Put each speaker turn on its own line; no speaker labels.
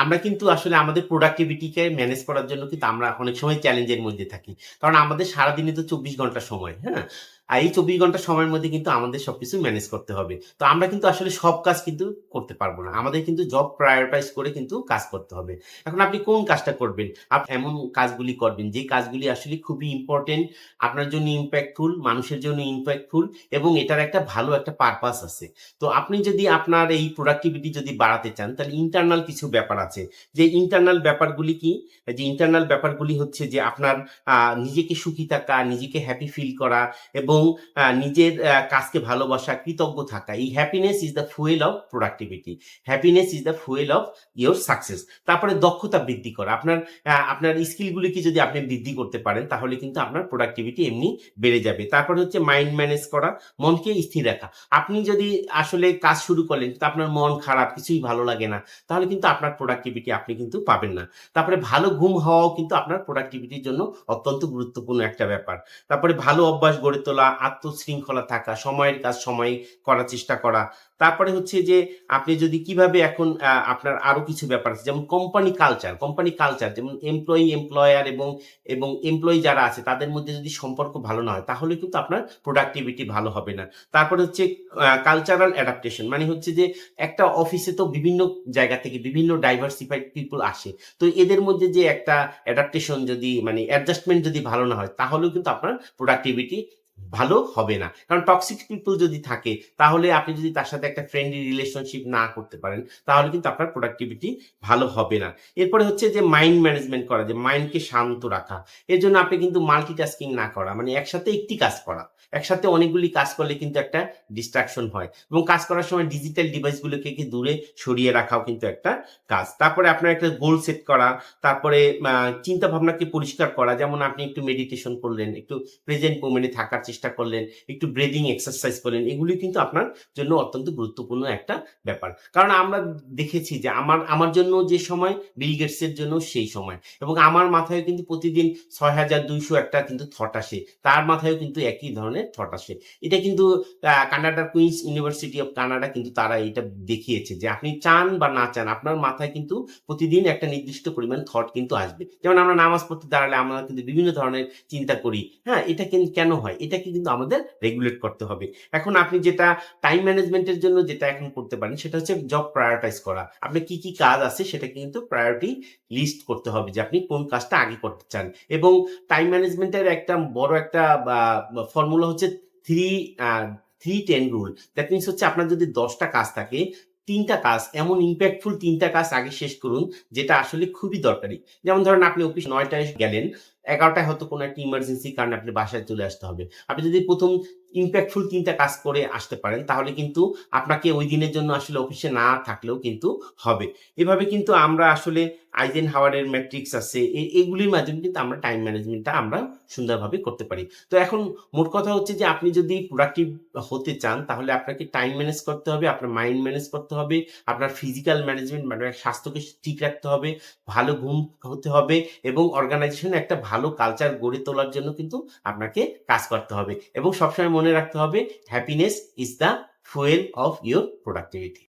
আমরা কিন্তু আসলে আমাদের প্রোডাক্টিভিটিকে ম্যানেজ করার জন্য কিন্তু আমরা অনেক সময় চ্যালেঞ্জের মধ্যে থাকি। কারণ আমাদের সারাদিনে তো চব্বিশ ঘণ্টা সময় হ্যাঁ? আর এই চব্বিশ ঘণ্টা সময়ের মধ্যে কিন্তু আমাদের সবকিছু ম্যানেজ করতে হবে। তো আমরা কিন্তু আসলে সব কাজ কিন্তু করতে পারব না। আমাদের কিন্তু জব প্রায়োরিটাইজ করে কিন্তু কাজ করতে হবে। এখন আপনি কোন কাজটা করবেন? আপনি এমন কাজগুলি করবেন যে কাজগুলি আসলে খুবই ইম্পর্টেন্ট আপনার জন্য ইম্প্যাক্টফুল মানুষের জন্য ইম্প্যাক্টফুল এবং এটার একটা ভালো একটা পারপাস আছে। তো আপনি যদি আপনার এই প্রোডাক্টিভিটি যদি বাড়াতে চান, তাহলে ইন্টারনাল কিছু ব্যাপার আছে। যে ইন্টারনাল ব্যাপারগুলি কি? যে ইন্টারনাল ব্যাপারগুলি হচ্ছে যে আপনার নিজেকে সুখী থাকা, নিজেকে হ্যাপি ফিল করা এবং নিজের কাজকে ভালোবাসা, কৃতজ্ঞ থাকা, এই happiness is the fuel of productivity happiness is the fuel of your success তারপরে দক্ষতা বৃদ্ধি করা। আপনার আপনার স্কিলগুলিকে যদি আপনি বৃদ্ধি করতে পারেন, তাহলে কিন্তু আপনার প্রোডাক্টিভিটি এমনি বেড়ে যাবে। তারপরে হচ্ছে মাইন্ড ম্যানেজ করা, মনকে স্থির রাখা। আপনি যদি আসলে কাজ শুরু করলেন, কিন্তু আপনার মন খারাপ, কিছুই ভালো লাগে না, তাহলে কিন্তু আপনার প্রোডাক্টিভিটি আপনি কিন্তু পাবেন না। তারপরে ভালো ঘুম হওয়াও কিন্তু আপনার প্রোডাক্টিভিটির জন্য অত্যন্ত গুরুত্বপূর্ণ একটা ব্যাপার। তারপরে ভালো অভ্যাস গড়ে তোলা আত্মশৃঙ্খলা থাকা, সময়ের কাজ সময়ে করার চেষ্টা করা। তারপরে হচ্ছে যে, আপনি যদি কীভাবে এখন আপনার আরও কিছু ব্যাপার আছে, যেমন কোম্পানি কালচার কোম্পানি কালচার যেমন এমপ্লয়ি এমপ্লয়ার এবং এবং এমপ্লয়ি যারা আছে, তাদের মধ্যে যদি সম্পর্ক ভালো না হয়, তাহলে কিন্তু আপনার প্রোডাক্টিভিটি ভালো হবে না। তারপরে হচ্ছে কালচারাল অ্যাডাপ্টেশন মানে হচ্ছে যে, একটা অফিসে তো বিভিন্ন জায়গা থেকে বিভিন্ন ডাইভার্সিফাইড পিপল আসে। তো এদের মধ্যে যে একটা অ্যাডাপ্টেশন যদি মানে অ্যাডজাস্টমেন্ট যদি ভালো না হয়, তাহলেও কিন্তু আপনার প্রোডাক্টিভিটি ভালো হবে না। কারণ টক্সিক পিপল যদি থাকে, তাহলে আপনি যদি তার সাথে একটা ফ্রেন্ডলি রিলেশনশিপ না করতে পারেন, তাহলে কিন্তু আপনার প্রোডাক্টিভিটি ভালো হবে না। এরপরে হচ্ছে যে মাইন্ড ম্যানেজমেন্ট করা, যে মাইন্ডকে শান্ত রাখা। এর জন্য আপনি কিন্তু মাল্টিটাস্কিং না করা মানে একসাথে একটি কাজ করা। একসাথে অনেকগুলি কাজ করলে কিন্তু একটা ডিস্ট্রাকশন হয় এবং কাজ করার সময় ডিজিটাল ডিভাইসগুলোকে কি দূরে সরিয়ে রাখাও কিন্তু একটা কাজ। তারপরে আপনার একটা গোল সেট করা, তারপরে চিন্তা ভাবনাকে পরিষ্কার করা, যেমন আপনি একটু মেডিটেশন করলেন, একটু প্রেজেন্ট মোমেন্টে থাকার চেষ্টা করলেন, একটু ব্রেদিং এক্সারসাইজ করলেন, এগুলি কিন্তু আপনার জন্য অত্যন্ত গুরুত্বপূর্ণ একটা ব্যাপার। কারণ আমরা দেখেছি যে আমার আমার জন্য যে সময় বিল গেটসের জন্য সেই সময়। এবং আমার মাথায় কিন্তু প্রতিদিন ছয় হাজার দুইশো একটা কিন্তু থট আসে। তার মাথায়ও কিন্তু একই ধরনের থট আসে। এটা কিন্তু কানাডার কুইন্স ইউনিভার্সিটি অফ কানাডা কিন্তু তারা এটা দেখিয়েছে যে আপনি চান বা না চান, আপনার মাথায় কিন্তু প্রতিদিন একটা নির্দিষ্ট পরিমাণ থট কিন্তু আসবে। যেমন আমরা নামাজ পড়তে দাঁড়ালে আমরা কিন্তু বিভিন্ন ধরনের চিন্তা করি। হ্যাঁ এটা কেন হয়? এটাকে কিন্তু আমাদের রেগুলেট করতে হবে। এখন আপনি যেটা টাইম ম্যানেজমেন্টের জন্য যেটা এখন করতে পারেন, সেটা হচ্ছে জব প্রায়োরিটাইজ করা। আপনি কি কি কাজ আছে সেটা কিন্তু প্রায়োরিটি লিস্ট করতে হবে যে আপনি কোন কাজটা আগে করতে চান। এবং টাইম ম্যানেজমেন্টের একটা বড় একটা ফর্মুলা হচ্ছে three three ten rule that means হচ্ছে আপনার যদি দশটা কাজ থাকে, তিনটা কাজ, এমন ইম্প্যাক্টফুল তিনটা কাজ আগে শেষ করুন, যেটা আসলে খুবই দরকারি। যেমন ধরেন আপনি অফিস নয়টায় গেলেন এগারোটায় হয়তো কোনো একটা ইমার্জেন্সি কারণে আপনি বাসায় চলে আসতে হবে। আপনি যদি প্রথম ইম্প্যাক্টফুল তিনটা কাজ করে আসতে পারেন, তাহলে কিন্তু আপনাকে ওই দিনের জন্য আসলে অফিসে না থাকলেও কিন্তু হবে। এভাবে কিন্তু আমরা আসলে আইজেন হাওয়ারের ম্যাট্রিক্স আছে, এ- এগুলির মাধ্যমে কিন্তু আমরা টাইম ম্যানেজমেন্টটা আমরা সুন্দরভাবে করতে পারি। তো এখন মোট কথা হচ্ছে যে, আপনি যদি প্রোডাক্টিভ হতে চান, তাহলে আপনাকে টাইম ম্যানেজ করতে হবে, আপনার মাইন্ড ম্যানেজ করতে হবে, আপনার ফিজিক্যাল ম্যানেজমেন্ট মানে স্বাস্থ্যকে ঠিক রাখতে হবে, ভালো ঘুম হতে হবে এবং অর্গানাইজেশনে একটা ভালো কালচার গড়ে তোলার জন্য কিন্তু আপনাকে কাজ করতে হবে এবং সবসময় মনে রাখতে হবে happiness is the fuel of your productivity